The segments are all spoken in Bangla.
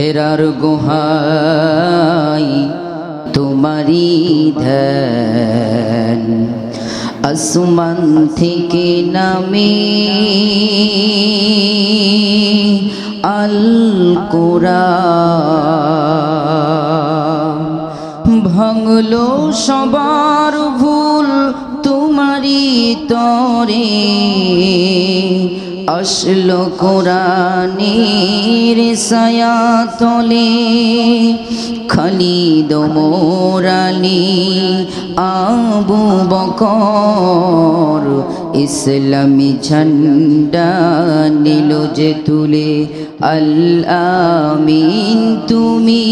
হেরার গুহাই তোমারি ধ্যান। আসমান থেকে নামে আল কোরআন ভাঙলো সবার ভুল তোমারি তরে। আসলো কোরআনের সায়াতলে খালিদ মোরালি আবু বকর ইসলামী ঝন্ডা নিল যে তুলে। আল্লামিন তুমি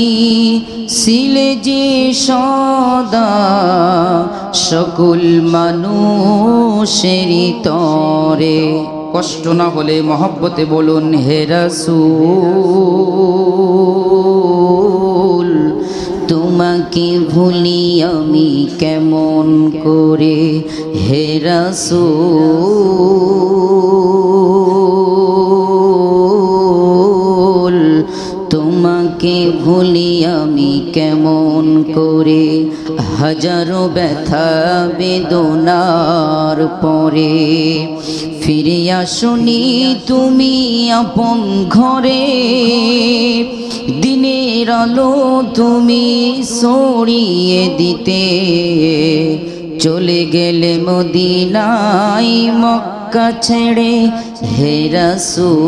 সিলে যে সদা সকল মানুষেরই তরে। কষ্ট না হলে মহব্বতে বলুন, হে রাসূল, তোমাকে ভুলি আমি কেমন করে? হে রাসূল, তোমাকে ভুলি আমি কেমন করে? হাজারো ব্যথা বেদনার পরে ফিরে শুনি তুমি আপন ঘরে, দিনের আলো তুমি সরিয়ে দিতে। চলে গেলে মদিনাই মক্কা ছেড়ে হেরাসুল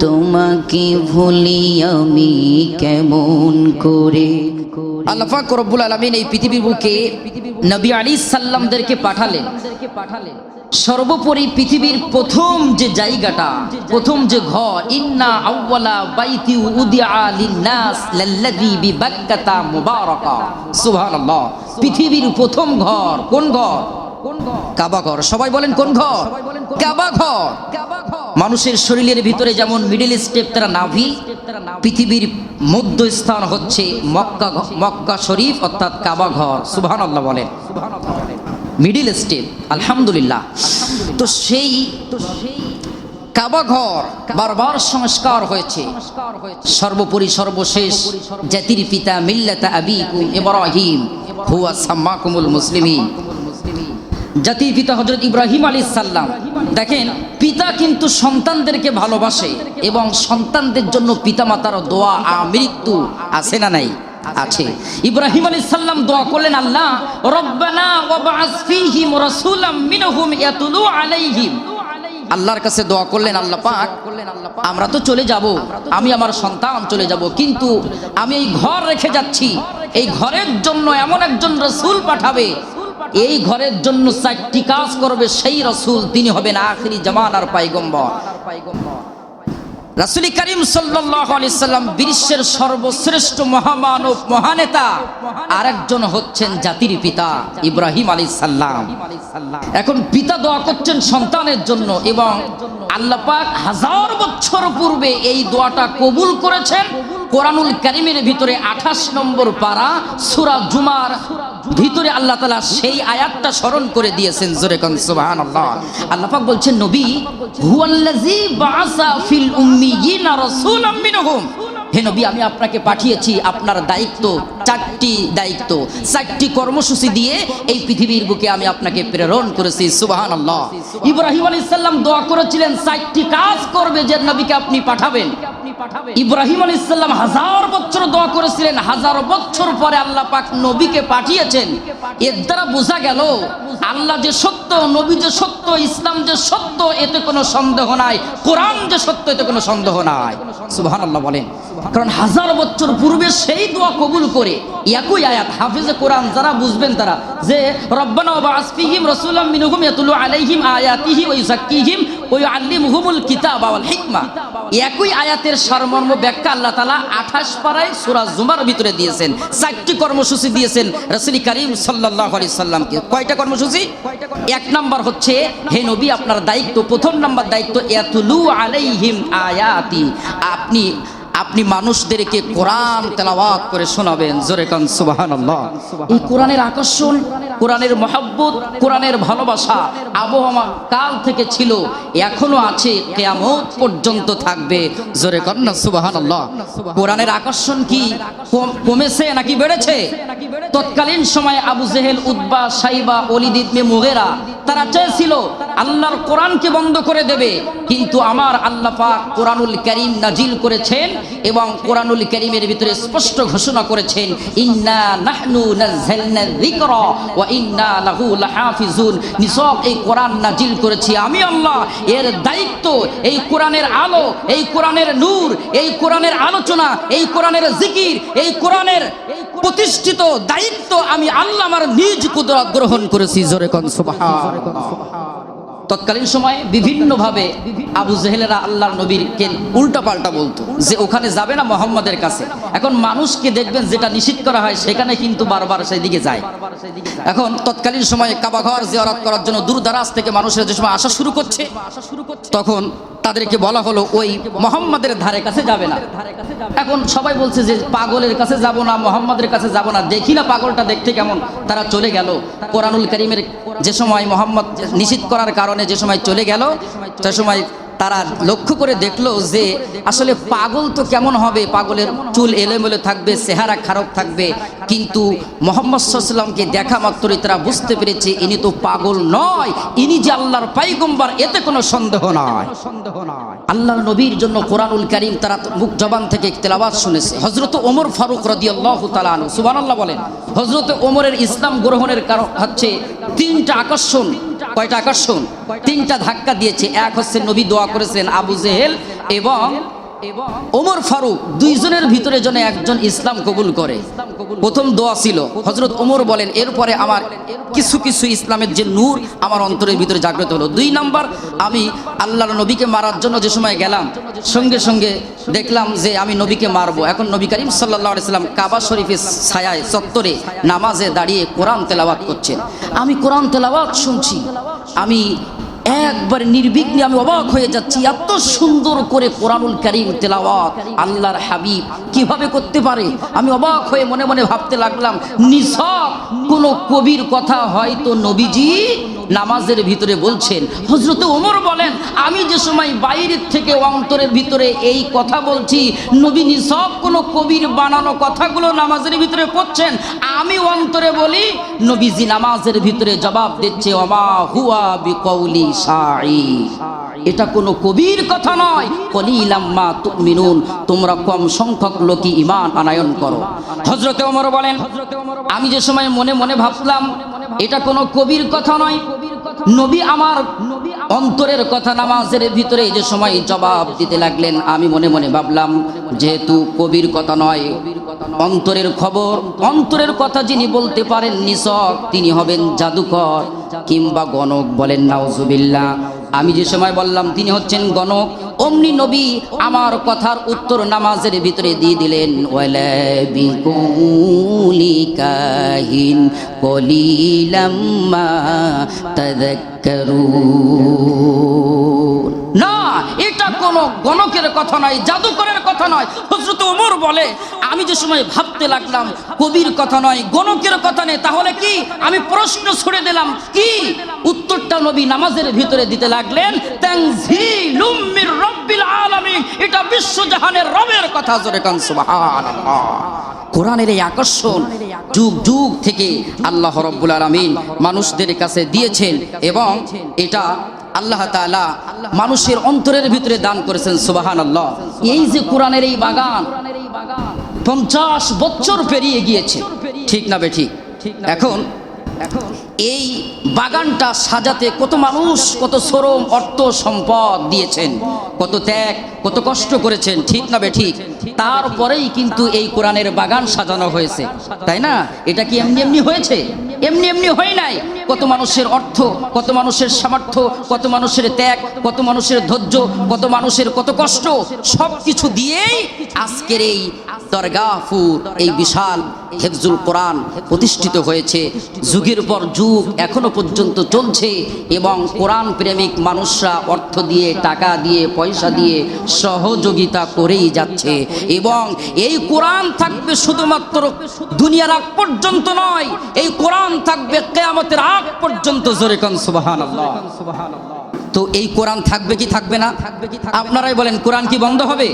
তোমাকে ভুলি আমি কেমন করে আল্লাহ পাক রব্বুল আলামিন এই পৃথিবীর বুকে নবী আলী সাল্লামদেরকে পাঠালেন। সর্বোপরি পৃথিবীর প্রথম যে জায়গাটা, প্রথম যে ঘর পৃথিবীর প্রথম ঘর? কোন ঘর? কাবা ঘর। সবাই বলেন কোন ঘর? কাবা ঘর। মানুষের শরীরের ভিতরে যেমন মিডিল স্টেপ তারা নাভি, পৃথিবীর মধ্যস্থান হচ্ছে মক্কা মক্কা শরীফ, অর্থাৎ কাবা ঘর। সুবহান আল্লাহ বলেন। মিডিল স্টেপ আলহামদুলিল্লাহ। তো সেই কাবা ঘর বারবার সংস্কার হয়েছে। সর্বোপরি সর্বশেষ জাতির পিতা জাতির পিতা হজরত ইব্রাহিম আলী সাল্লাম দেখেন, পিতা কিন্তু সন্তানদেরকে ভালোবাসে এবং সন্তানদের জন্য পিতামাতার দোয়া আমৃত্যু আছে না নাই? আছে। ইব্রাহিম আলী সাল্লাম দোয়া করলেন, আল্লাহ, রব্বানা আলাইহিম। আল্লাহর কাছে দোয়া করলেন, আল্লাহ পাক, আমরা তো চলে যাব, আমি আমার সন্তান চলে যাব, কিন্তু আমি এই ঘর রেখে যাচ্ছি। এই ঘরের জন্য এমন একজন রসুল পাঠাবে এই ঘরের জন্য চারটি কাজ করবে সেই রসুল, তিনি হবেন আখরি জামানার পাইগম্বর রাসুলি করিম সাল্লাম বিশ্বের সর্বশ্রেষ্ঠ মহামানব, মহানেতা। আরেকজন হচ্ছেন জাতির পিতা, ইব্রাহিম আলী সাল্লাম এখন পিতা দোয়া করছেন সন্তানের জন্য এবং আল্লাহ পাক হাজার বছর পূর্বে এই দোয়াটা কবুল করেছেন। কোরআনুল করিমের ভিতরে আঠাশ নম্বর পারা সুরা জুমার ভিতরে আল্লাহ তালা সেই আয়াতটা স্মরণ করে দিয়েছেন, জোরে কন সুবহান আল্লাহ আল্লাপাক বলছেন, নবী, হুয়াল্লাযী বাআসা ফিল উম্মিয়িনা মিনহুম। হে নবী, আমি আপনাকে পাঠিয়েছি আপনার দায়িত্ব, চারটি দায়িত্ব, চারটি কর্মসূচি দিয়ে এই পৃথিবীর বুকে আমি আপনাকে প্রেরণ করেছি সুবাহান আল্লাহ ইব্রাহিম আলী সাল্লাম দোয়া করেছিলেন, চারটি কাজ করবে যে নবীকে আপনি পাঠাবেন। ইব্রাহিম আলী সাল্লাম হাজার বছর দোয়া করেছিলেন হাজার বছর পরে আল্লাহ পাক নবীকে পাঠিয়েছেন। এর দ্বারা বোঝা গেল আল্লাহ যে সত্য নবী যে সত্য ইসলাম যে সত্য এতে কোনো সন্দেহ নাই। কোরআন যে সত্য এতে কোনো সন্দেহ নাই। সুবহান আল্লাহ বলেন কারণ হাজার বছর পূর্বে সেই দোয়া কবুল করে একই আয়াত হাফিজে কোরআন যারা বুঝবেন তারা যে রব্বানা ওয়া আসফিহিম রাসূলাম মিনহুম ইয়াতুলু আলাইহিম আয়াতিহি ওয়া ইউযাক্কিহিম কিতাব একই আয়াতের ব্যাখ্যা আল্লাহ তাআলা 28 পারায় সূরা জুমার দিয়েছেন। চারটি কর্মসূচি দিয়েছেন কয়টা কর্মসূচি? এক নাম্বার হচ্ছে, হে আপনার দায়িত্ব, প্রথম নাম্বার দায়িত্ব আয়াতি। আপনি আপনি মানুষদেরকে কোরআন তেলাওয়াত করে শোনাবেন। জোরে কান, সুবহানাল্লাহ। এই কোরআনের আকর্ষণ, কোরআনের মহব্বত, কোরআনের ভালোবাসা আবহাওয়া কাল থেকে ছিল এখনও আছে, কেয়ামত পর্যন্ত থাকবে। জোরে কন্যা সুবহানাল্লাহ। কোরআনের আকর্ষণ কি কমেছে নাকি বেড়েছে? তৎকালীন সময় আবু জেহেল উদ্বা সাইবা অলিদিদ ইবনে মুগেরা তারা চেয়েছিল, আল্লাহর কোরআনকে বন্ধ করে দেবে। কিন্তু আমার আল্লাহ পাক কোরআনুল করিম নাজিল করেছেন এবং কোরআনুল করিমের ভিতরে স্পষ্ট ঘোষণা করেছেন, ইন্না নাহনু নাযালনা যিকরা ওয়া ইন্না লাহু লাহাফিজুন। নিছক এই কোরআন নাজিল করেছি আমি আল্লাহ। এর দায়িত্ব এই কোরআনের আলো, এই কোরআনের নূর, এই কোরআনের আলোচনা, এই কোরআনের জিকির, এই কোরআনের প্রতিষ্ঠিত দায়িত্ব আমি আল্লাহ আমার নিজ কুদরত গ্রহণ করেছি, জোরে তৎকালীন সময়ে বিভিন্নভাবে আবু জেহেলেরা আল্লাহর নবীরকে উল্টা পাল্টা বলতো, যে ওখানে যাবে না মোহাম্মদের কাছে। এখন মানুষকে দেখবেন যেটা নিষিদ্ধ করা হয়, সেখানে কিন্তু বারবার সেই দিকে যায়। এখন তৎকালীন সময়ে কাবাঘর জিয়ারত করার জন্য দূর দারাজ থেকে মানুষের যে সময় আসা শুরু করছে, তখন তাদেরকে বলা হলো, ওই মোহাম্মদের ধারে কাছে যাবে না। এখন সবাই বলছে যে, পাগলের কাছে যাব না, মোহাম্মদের কাছে যাব না। দেখি না পাগলটা দেখতে কেমন। তারা চলে গেল। কোরআনুল করিমের যে সময় মোহাম্মদ নিষিদ্ধ করার কারণে যে সময় চলে গেল, সে সময় তারা লক্ষ্য করে দেখল যে আসলে পাগল তো কেমন হবে? পাগলের চুল এলোমেলো থাকবে, চেহারা খারাপ থাকবে। কিন্তু মোহাম্মদ সাল্লামকে দেখা মাত্রই তারা বুঝতে পেরেছে, ইনি তো পাগল নয়। ইনি যে আল্লাহর পাইগম্বার, এতে কোনো সন্দেহ নয় সন্দেহ নয় আল্লাহর নবীর জন্য কোরআনুল করিম তারা মুখ জবান থেকে তেলাবাদ শুনেছে। হজরত ওমর ফারুক রদিয়াল্লাহ তালানু সুবহানাল্লাহ বলেন হজরত ওমরের ইসলাম গ্রহণের কারণ হচ্ছে তিনটা আকর্ষণ। কয়টা আকর্ষণ? তিনটা ধাক্কা দিয়েছে। এক হচ্ছে নবী দোয়া করেছেন আবু জেহেল এবং ওমর ফারুক দুইজনের ভিতরে যেন একজন ইসলাম কবুল করে। প্রথম দোয়া ছিল হজরত ওমর বলেন এরপরে আমার কিছু কিছু ইসলামের যে নূর আমার অন্তরের ভিতরে জাগ্রত হলো। দুই নাম্বার আমি আল্লাহর নবীকে মারার জন্য যে সময় গেলাম সঙ্গে সঙ্গে দেখলাম যে আমি নবীকে মারবো। এখন নবী করিম সাল্লাহ সাল্লাম কাবা শরীফের ছায়ায় চত্বরে নামাজে দাঁড়িয়ে কোরআন তেলাওয়াত করছেন। আমি কোরআন তেলাওয়াত শুনছি। আমি একবার নির্বিঘ্নে আমি অবাক হয়ে যাচ্ছি, এত সুন্দর করে কোরআনুল করিম তেলাওয়াত আল্লাহর হাবিব কীভাবে করতে পারে? আমি অবাক হয়ে মনে মনে ভাবতে লাগলাম নিসব কোন কবির কথা হয়তো নবীজি নামাজের ভিতরে বলছেন হজরত ওমর বলেন, আমি যে সময় বাইরের থেকে অন্তরের ভিতরে এই কথা বলছি নবী সব কোনো কবির বানানো কথাগুলো নামাজের ভিতরে পড়ছেন, আমি অন্তরে বলি, নবীজি নামাজের ভিতরে জবাব দিচ্ছে অমা হুয়া বিকৌলি সাই এটা কোনো কবির কথা নয় কলি কলিলাম্মা তুমিনুন, তোমরা কম সংখ্যক লোকই ইমান আনায়ন করো। হজরতে ওমর বলেন, আমি যে সময় মনে মনে ভাবলাম, এটা কোনো কবির কথা নয় নবী আমার অন্তরের কথা নামাজের ভিতরে যে সময় জবাব দিতে লাগলেন, আমি মনে মনে ভাবলাম, যেহেতু কবির কথা নয়, অন্তরের খবর, অন্তরের কথা যিনি বলতে পারেন নিছক তিনি হবেন জাদুকর। কিংবা গণক বলেন, নাউজুবিল্লাহ। আমি যে সময় বললাম, তিনি হচ্ছেন গণক। অমনি নবী আমার কথার উত্তর নামাজের ভিতরে দিয়ে দিলেন কাহিন কলিলাম্মা না কোনো গণকের কথা নয়, জাদুকরের কথা নয়। হজরত ওমর বলে, আমি যে সময় ভাবতে লাগলাম, কবির কথা নয়, গণকের কথা নেই তাহলে কি? আমি প্রশ্ন ছুড়ে দিলাম, কি? উত্তরটা নবী নামাজের ভিতরে দিতে লাগলেন এটা বিশ্বজাহানের রবের কথা, জোরে কান কোরআনের এই আকর্ষণ যুগ যুগ থেকে আল্লাহ রব্বুল আলমিন মানুষদের কাছে দিয়েছেন এবং এটা আল্লাহ তালা মানুষের অন্তরের ভিতরে দান করেছেন সুবাহান আল্লাহ এই যে কোরআনের এই বাগান, পঞ্চাশ বছর পেরিয়ে গিয়েছে। ঠিক না বে ঠিক? এখন এখন এই বাগানটা সাজাতে কত মানুষ, কত শ্রম, অর্থ সম্পদ দিয়েছেন, কত ত্যাগ, কত কষ্ট করেছেন, ঠিক না বে ঠিক? তারপরেই কিন্তু এই কোরআনের বাগান সাজানো হয়েছে, তাই না? এটা কি এমনি এমনি হয়েছে? এমনি এমনি হয় নাই। কত মানুষের অর্থ, কত মানুষের সামর্থ্য, কত মানুষের ত্যাগ, কত মানুষের ধৈর্য, কত মানুষের কত কষ্ট সব কিছু দিয়েই আজকের এই দরগাহপুর এই বিশাল হেফজুল কোরআন প্রতিষ্ঠিত হয়েছে। যুগের পর যুগ এখনও পর্যন্ত চলছে এবং কোরআন প্রেমিক মানুষরা অর্থ দিয়ে, টাকা দিয়ে, পয়সা দিয়ে সহযোগিতা করেই যাচ্ছে এবং এই কোরআন থাকবে শুধুমাত্র দুনিয়ার আগ পর্যন্ত নয়, এই কোরআন থাকবে কেয়ামতের আগ পর্যন্ত। জোরে কন সুবাহান তো এই কোরআন থাকবে কি থাকবে না? আপনারাই বলেন, কোরআন কি বন্ধ হবে?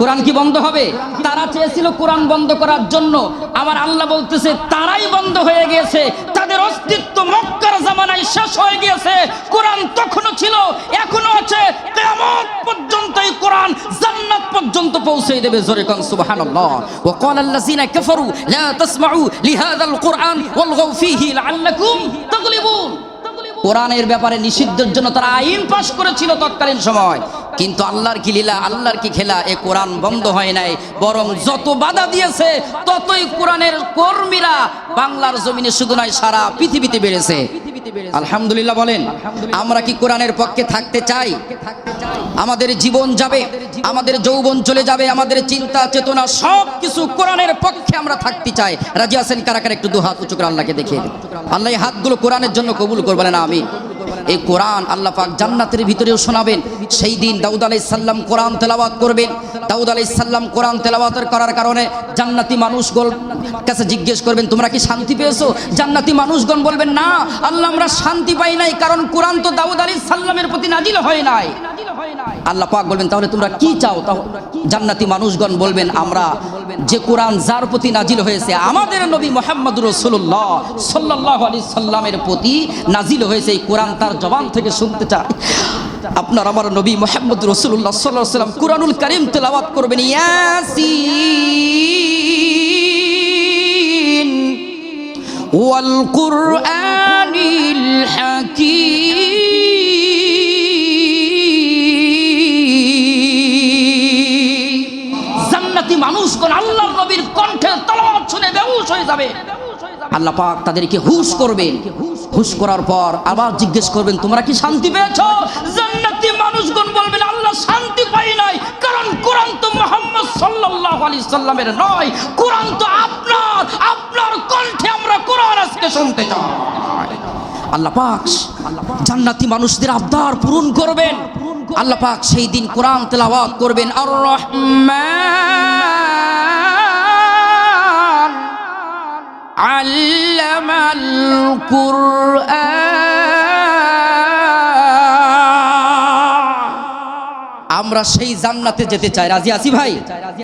কোরআন কি বন্ধ হবে? তারা চেয়েছিল কোরআন বন্ধ করার জন্য। আমার আল্লাহ বলতেছে, তারাই বন্ধ হয়ে গিয়েছে। তাদের অস্তিত্ব মক্কার জামানায় শেষ হয়ে গিয়েছে। কোরআন তখনও ছিল এখনও আছে। কিয়ামত পর্যন্ত এই কোরআন জান্নাত পর্যন্ত পৌঁছে দেবে। জোরে কোন, সুবহানাল্লাহ। ওয়া ক্বালা আল্লাযিনা কাফারু, লা তাসমাউ লিহাযাল কুরআন ওয়ালগাউ ফীহি লাআল্লাকুম তাগলিবুন। কোরআনের ব্যাপারে নিষিদ্ধের জন্য তারা আইন পাশ করেছিল তৎকালীন সময়। কিন্তু আল্লাহর কি লীলা, আল্লাহর কি খেলা, এ কোরআন বন্ধ হয় নাই। বরং যত বাধা দিয়েছে, ততই কোরআনের কর্মীরা বাংলার জমিনে শুধু নয়, সারা পৃথিবীতে বেড়েছে। আলহামদুলিল্লাহ বলেন আমরা কি কোরআনের পক্ষে থাকতে চাই? আমাদের জীবন যাবে আমাদের যৌবন চলে যাবে আমাদের চিন্তা চেতনা সব কিছু কোরআনের পক্ষে আমরা থাকতে চাই। রাজি আছেন কারা কারা? একটু দু হাত উঁচু করে আল্লাহকে দেখিয়ে আল্লাহ হাতগুলো কোরআনের জন্য কবুল করবেন না আমি এই কোরআন আল্লাহ পাক জান্নাতের ভিতরেও শোনাবেন। সেই দিন দাউদ আলাই সাল্লাম কোরআন তেলাওয়াত করবেন। দাউদ আলাই সাল্লাম কোরআন তেলাওয়াত করার কারণে জান্নাতি মানুষগণ কাছে জিজ্ঞেস করবেন, তোমরা কি শান্তি পেয়েছ? জান্নাতি মানুষগণ বলবেন, না, আল্লাহ আমরা শান্তি পাই নাই কারণ কোরআন তো দাউদ আলী সাল্লামের প্রতি নাজিল হয় নাই। আল্লাহ পাক বলবেন, তাহলে তোমরা কি চাও? জান্নাতি মানুষগণ বলবেন, আমরা যে কোরআন যার প্রতি নাজিল হয়েছে, আমাদের নবী মোহাম্মদ রসুল্লাহ সাল্লাহ আলী সাল্লামের প্রতি নাজিল হয়েছে, এই কোরআন তার জবান থেকে শুনতে চায়। আপনার আমার নবী মোহাম্মদ রসুল্লাহ সাল্লাহ সাল্লাম কোরআনুল করিম তেলাওয়াত করবেন ইয়াসি ওয়াল الحكيم মানুষগণ আল্লাহর নবীর কণ্ঠে তলাওয়াত শুনে বেহুশ হয়ে যাবে। আল্লাহ পাক তাদেরকে হুশ করবেন হুশ করার পর আবার জিজ্ঞেস করবেন, তোমরা কি শান্তি পেয়েছ? জান্নাতি মানুষগণ বলবেন, আল্লাহ শান্তি পাই নাই। কারণ কোরআন তো মুহাম্মদ সাল্লাল্লাহু আলাইহি সাল্লামের নয়। কোরআন তো আপনার। আপনার কণ্ঠে আমরা কোরআন আজকে শুনতে চাই। আল্লাহ পাক জান্নাতি মানুষদের আবদার পূরণ করবেন। আল্লাহ পাক সেই দিন কোরআন তেলাওয়াত করবেন। আর রহমান আল্লামাল القرآن. আমরা সেই জান্নাতে যেতে চাই। রাজি আছি ভাই?